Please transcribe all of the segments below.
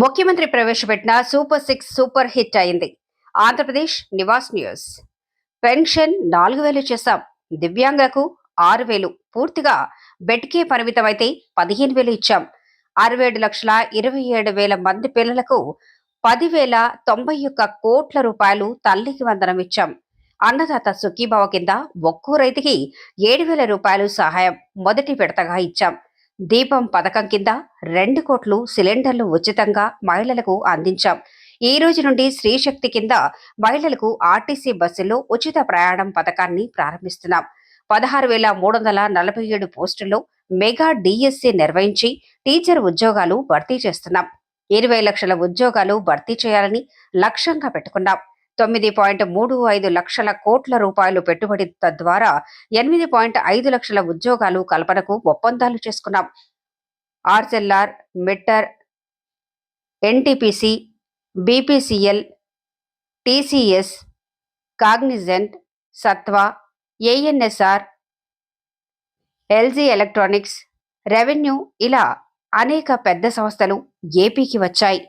ముఖ్యమంత్రి ప్రవేశపెట్టిన super six super hit అయింది. ఆంధ్రప్రదేశ్ నివాస్ న్యూస్. పెన్షన్ నాలుగు వేలు చేశాం. దివ్యాంగులకు ఆరు వేలు. పూర్తిగా బెడ్కే పరిమితమైతే పదిహేను వేలు ఇచ్చాం. అరవై ఏడు లక్షల ఇరవై ఏడు వేల మంది పిల్లలకు పదివేల తొంభై ఒక్క కోట్ల రూపాయలు తల్లికి వందనం ఇచ్చాం. అన్నదాత సుఖీభావ కింద ఒక్కో రైతుకి ఏడు వేల రూపాయలు సహాయం మొదటి విడతగా ఇచ్చాం. దీపం పథకం కింద రెండు కోట్లు సిలిండర్లు ఉచితంగా మహిళలకు అందించాం. ఈ రోజు నుండి స్త్రీశక్తి కింద మహిళలకు ఆర్టీసీ బస్సుల్లో ఉచిత ప్రయాణం పథకాన్ని ప్రారంభిస్తున్నాం. పదహారు వేల మూడు వందల నలభై ఏడు పోస్టుల్లో మెగా డిఎస్సి నిర్వహించి టీచర్ ఉద్యోగాలు భర్తీ చేస్తున్నాం. ఇరవై లక్షల ఉద్యోగాలు భర్తీ చేయాలని లక్ష్యంగా పెట్టుకున్నాం. తొమ్మిది పాయింట్ మూడు ఐదు లక్షల కోట్ల రూపాయలు పెట్టుబడి తద్వారా ఎనిమిది పాయింట్ ఐదు లక్షల ఉద్యోగాలు కల్పనకు ఒప్పందాలు చేసుకున్నాం. Arcelor Mittal NTPC BPCL TCS Cognizant Sattva ANSR LG electronics revenue ఇలా అనేక పెద్ద సంస్థలు ఏపీకి వచ్చాయి.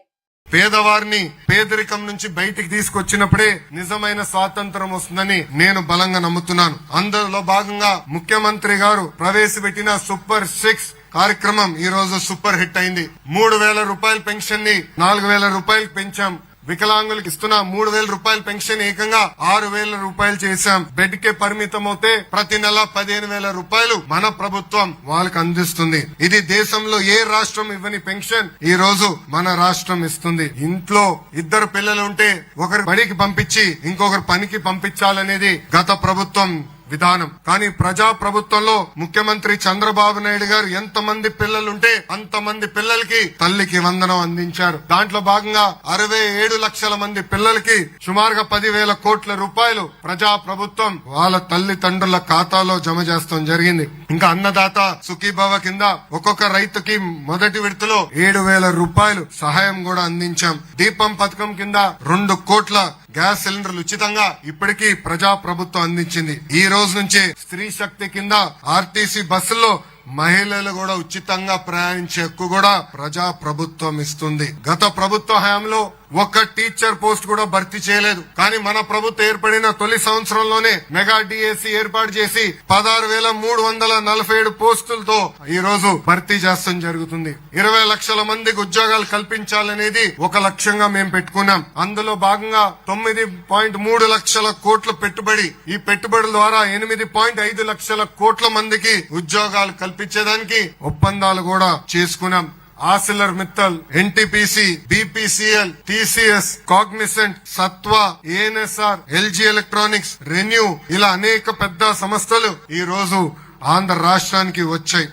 పేదవారిని పేదరికం నుంచి బయటికి తీసుకొచ్చినప్పుడే నిజమైన స్వాతంత్రం వస్తుందని నేను బలంగా నమ్ముతున్నాను. అందులో భాగంగా ముఖ్యమంత్రి గారు ప్రవేశపెట్టిన సూపర్ సిక్స్ కార్యక్రమం ఈ రోజు సూపర్ హిట్ అయింది. మూడు వేల రూపాయల పెన్షన్ని నాలుగు వేల రూపాయలు పెంచాం. వికలాంగులకు ఇస్తున్న. మూడు వేల రూపాయల పెన్షన్ ఏకంగా ఆరు వేల రూపాయలు చేశాం. బెడ్ కే పరిమితం అవుతే ప్రతి నెల పదిహేను వేల రూపాయలు మన ప్రభుత్వం వాళ్ళకి అందిస్తుంది. ఇది దేశంలో ఏ రాష్ట్రం ఇవ్వని పెన్షన్ ఈ రోజు మన రాష్ట్రం ఇస్తుంది. ఇంట్లో ఇద్దరు పిల్లలు ఉంటే ఒకరి బడికి పంపించి ఇంకొకరు పనికి పంపించాలనేది గత ప్రభుత్వం విధానం. కానీ ప్రజా ప్రభుత్వంలో ముఖ్యమంత్రి చంద్రబాబు నాయుడు గారు ఎంతమంది పిల్లలుంటే అంతమంది పిల్లలకి తల్లికి వందనం అందించారు. దాంట్లో భాగంగా అరవై ఏడు లక్షల మంది పిల్లలకి సుమారుగా పదివేల కోట్ల రూపాయలు ప్రజా ప్రభుత్వం వాళ్ళ తల్లిదండ్రుల ఖాతాలో జమ చేస్తాం జరిగింది. ఇంకా అన్నదాత సుఖీభవ కింద ఒక్కొక్క రైతుకి మొదటి విడతలో ఏడు వేల రూపాయలు సహాయం కూడా అందించాం. దీపం పథకం కింద రెండు కోట్ల గ్యాస్ సిలిండర్లు ఉచితంగా ఇప్పటికీ ప్రజా ప్రభుత్వం అందించింది. ఈ రోజు నుంచే స్త్రీ శక్తి కింద ఆర్టీసీ బస్సుల్లో మహిళలు కూడా ఉచితంగా ప్రయాణించే హక్కు కూడా ప్రజా ప్రభుత్వం ఇస్తుంది. గత ప్రభుత్వ హయాంలో ఒక్క టీచర్ పోస్ట్ కూడా భర్తీ చేయలేదు. కానీ మన ప్రభుత్వం ఏర్పడిన తొలి సంవత్సరంలోనే మెగా డిఎస్సి ఏర్పాటు చేసి పదహారు వేల మూడు వందల నలభై ఏడు పోస్టులతో ఈ రోజు భర్తీ చేస్తాం జరుగుతుంది. ఇరవై లక్షల మందికి ఉద్యోగాలు కల్పించాలనేది ఒక లక్ష్యంగా మేము పెట్టుకున్నాం. అందులో భాగంగా తొమ్మిది పాయింట్ మూడు లక్షల కోట్ల పెట్టుబడి ఈ పెట్టుబడుల ద్వారా ఎనిమిది పాయింట్ ఐదు లక్షల కోట్ల మందికి ఉద్యోగాలు కల్పించేదానికి ఒప్పందాలు కూడా చేసుకున్నాం. Arcelor Mittal NTPC BPCL TCS Cognizant Sattva ANSR LG electronics ReNew ఇలా అనేక పెద్ద సంస్థలు ఈ రోజు ఆంధ్ర రాష్ట్రానికి వచ్చాయి.